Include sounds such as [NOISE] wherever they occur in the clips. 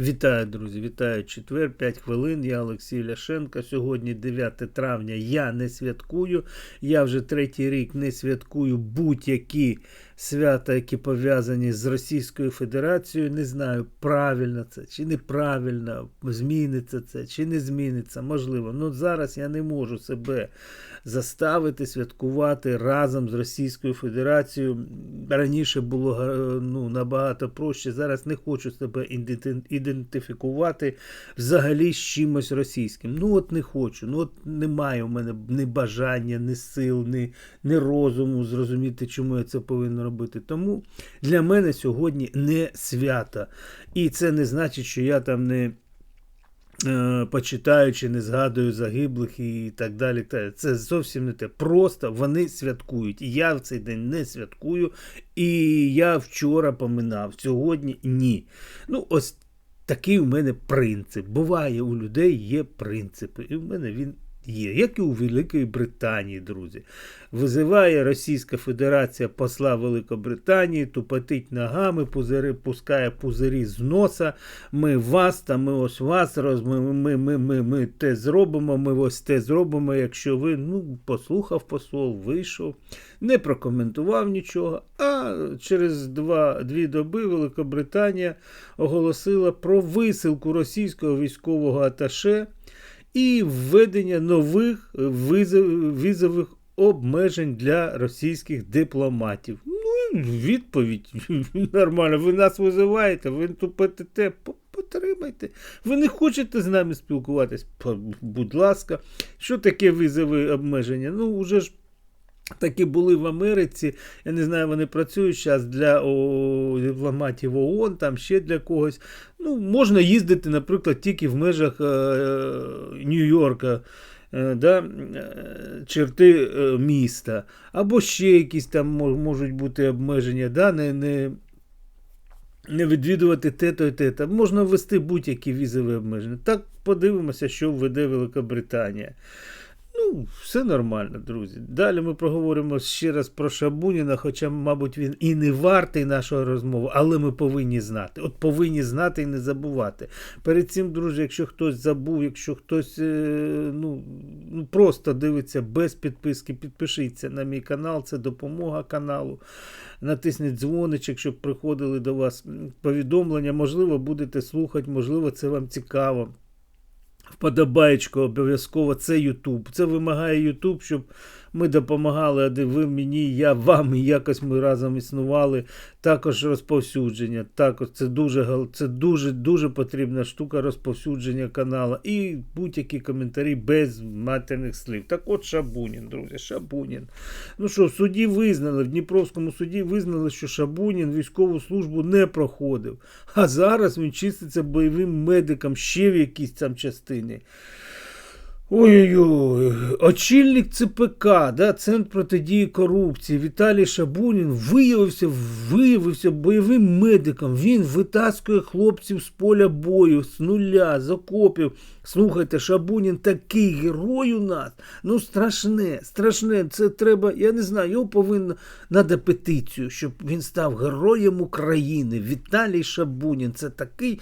Вітаю, друзі! Вітаю четвер, 5 хвилин. Я Олексій Ляшенко. Сьогодні 9 травня. Я не святкую. Я вже третій рік не святкую будь-які свята, які пов'язані з Російською Федерацією. Не знаю, правильно це чи неправильно, зміниться це чи не зміниться. Можливо. Ну зараз я не можу себе заставити святкувати разом з Російською Федерацією. Раніше було е, ну, набагато проще. Зараз не хочу себе ідентифікувати взагалі з чимось російським. Ну от не хочу. Ну от немає у мене ні бажання, ні сил, ні, ні розуму зрозуміти, чому я це повинен робити. Тому для мене сьогодні не свято. І це не значить, що я там не. е, Почитаючи, не згадую загиблих і так далі. Це зовсім не те. Просто вони святкують. Я в цей день не святкую. І я вчора поминав. Сьогодні ні. Ну, ось такий у мене принцип. Буває, у людей є принципи. І в мене він є. Як і у Великої Британії, друзі. Визиває Російська Федерація посла Великобританії, тупотить ногами, пузири, пускає пузирі з носа. Ми вас та ми ось вас роз, ми, ми, ми, ми, ми те зробимо, ми ось те зробимо. Якщо ви ну, послухав посол, вийшов, не прокоментував нічого. А через два, дві доби Великобританія оголосила про висилку російського військового аташе і введення нових візових обмежень для російських дипломатів. Ну, відповідь [LAUGHS] нормально. Ви нас визиваєте, ви тупите, по- потримайте. Ви не хочете з нами спілкуватись? Будь ласка, що таке візові обмеження? Ну, вже ж. Такі були в Америці. Я не знаю, вони працюють зараз для дипломатів ООН, там ще для когось. Ну, можна їздити, наприклад, тільки в межах е, Нью-Йорка. е, Да, е, черти е, міста, або ще якісь там можуть бути обмеження, да, не, не, не відвідувати те-то і те-то. Можна ввести будь-які візові обмеження. Так подивимося, що введе Великобританія. Ну, все нормально, друзі. Далі ми проговоримо ще раз про Шабуніна, хоча, мабуть, він і не вартий нашої розмови, але ми повинні знати. От повинні знати і не забувати. Перед цим, друзі, якщо хтось забув, якщо хтось е, ну, ну, просто дивиться без підписки, підпишіться на мій канал, це допомога каналу. Натисніть дзвоничок, щоб приходили до вас повідомлення. Можливо, будете слухати, можливо, це вам цікаво. Вподобаєчко обов'язково це Ютуб. Це вимагає Ютуб, щоб ми допомагали, де ви мені, я вам, і якось ми разом існували. Також розповсюдження. Також це дуже це дуже дуже потрібна штука розповсюдження каналу. І будь-які коментарі без матерних слів. Так от Шабунін, друзі, Шабунін. Ну що, в суді визнали, в Дніпровському суді визнали, що Шабунін військову службу не проходив. А зараз він чиститься бойовим медиком ще в якійсь там частині. Ой-ой-ой, очільник ЦПК, да, Центр протидії корупції Віталій Шабунін виявився, виявився бойовим медиком. Він витаскує хлопців з поля бою, з нуля, з окопів. Слухайте, Шабунін такий герой у нас. Ну, страшне, страшне. Це треба, я не знаю, його повинно надо петицію, щоб він став героєм України. Віталій Шабунін. Це такий.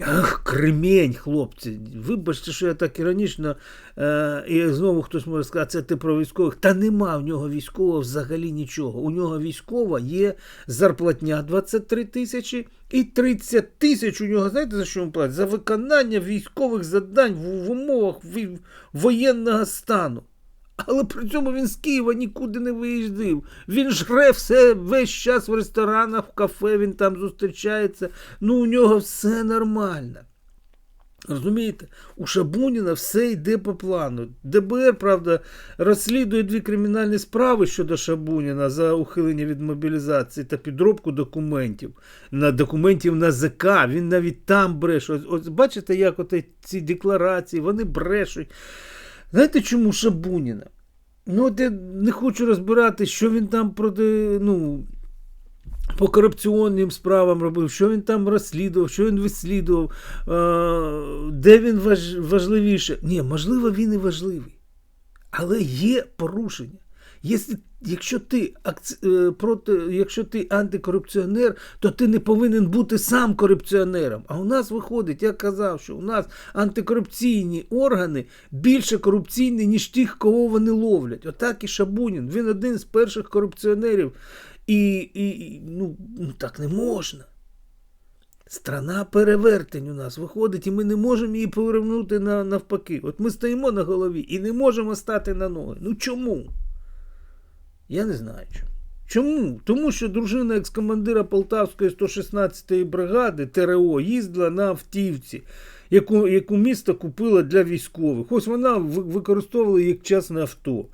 Ах, кремень, хлопці. Вибачте, що я так іронічно, е, і знову хтось може сказати, це ти про військових. Та нема в нього військового взагалі нічого. У нього військова є зарплатня 23 тисячі і 30 тисяч у нього, знаєте, за що йому платять? За виконання військових завдань в, в умовах воєнного стану. Але при цьому він з Києва нікуди не виїздив. Він жре все весь час в ресторанах, в кафе, він там зустрічається. Ну, у нього все нормально. Розумієте, у Шабуніна все йде по плану. ДБР, правда, розслідує дві кримінальні справи щодо Шабуніна за ухилення від мобілізації та підробку документів на документів на ЗК. Він навіть там бреше. Ось, ось бачите, як от ці декларації, вони брешуть. Знаєте, чому Шабуніна? Ну, от я не хочу розбирати, що він там проти, ну, по корупціонним справам робив, що він там розслідував, що він вислідував, де він важ, важливіше. Ні, можливо, він і важливий. Але є порушення. Якщо, якщо, ти, е, проти, якщо ти антикорупціонер, то ти не повинен бути сам корупціонером. А у нас виходить, я казав, що у нас антикорупційні органи більше корупційні, ніж тих, кого вони ловлять. Отак і Шабунін. Він один з перших корупціонерів. І, і ну, ну так не можна. Страна перевертень у нас виходить, і ми не можемо її повернути на, навпаки. От ми стоїмо на голові і не можемо стати на ноги. Ну чому? Я не знаю чому. Чому? Тому що дружина екс-командира Полтавської 116-ї бригади ТРО їздила на автівці, яку, яку місто купило для військових. Ось вона використовувала як частне авто.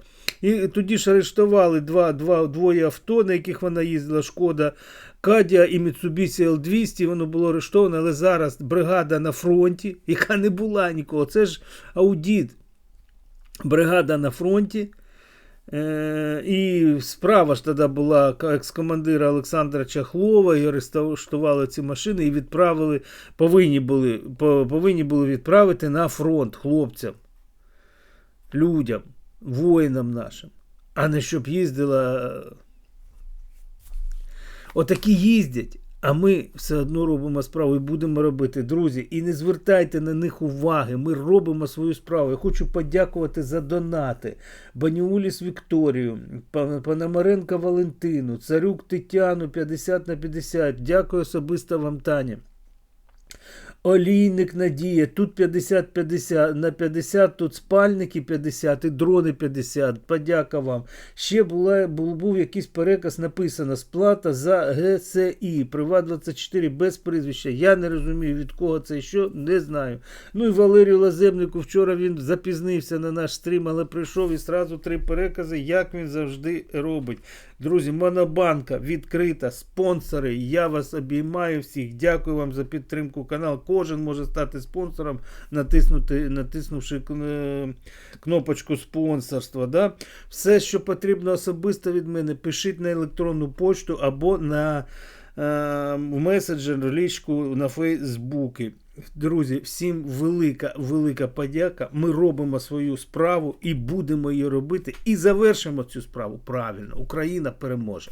І тоді ж арештували два, два, двоє авто, на яких вона їздила, шкода Кадія і Mitsubishi L200, воно було арештовано, але зараз бригада на фронті, яка не була нікого. Це ж аудіт. Бригада на фронті. Е, і справа ж тоді була екс-командира Олександра Чахлова, і арештували ці машини і відправили, повинні були, повинні були відправити на фронт хлопцям, людям, воїнам нашим, а не щоб їздила. Отакі їздять. А ми все одно робимо справу і будемо робити, друзі. І не звертайте на них уваги. Ми робимо свою справу. Я хочу подякувати за донати. Баніуліс Вікторію, Пономаренка Валентину, Царюк Тетяну 50 на 50. Дякую особисто вам, Таня. Олійник Надія, тут 50-50 на 50, тут спальники 50 і дрони 50. Подяка вам. Ще була, був, був якийсь переказ, написано сплата за ГСІ. Приват 24 без прізвища. Я не розумію, від кого це і що, не знаю. Ну і Валерію Лазебнику вчора він запізнився на наш стрім, але прийшов і сразу три перекази, як він завжди робить. Друзі, Монобанка відкрита, спонсори. Я вас обіймаю всіх. Дякую вам за підтримку каналу. Кожен може стати спонсором, натиснути, натиснувши е, кнопочку спонсорства. Да? Все, що потрібно особисто від мене, пишіть на електронну почту або на е, меседжер, лічку на Фейсбуці. Друзі, всім велика, велика подяка. Ми робимо свою справу і будемо її робити. І завершимо цю справу правильно. Україна переможе.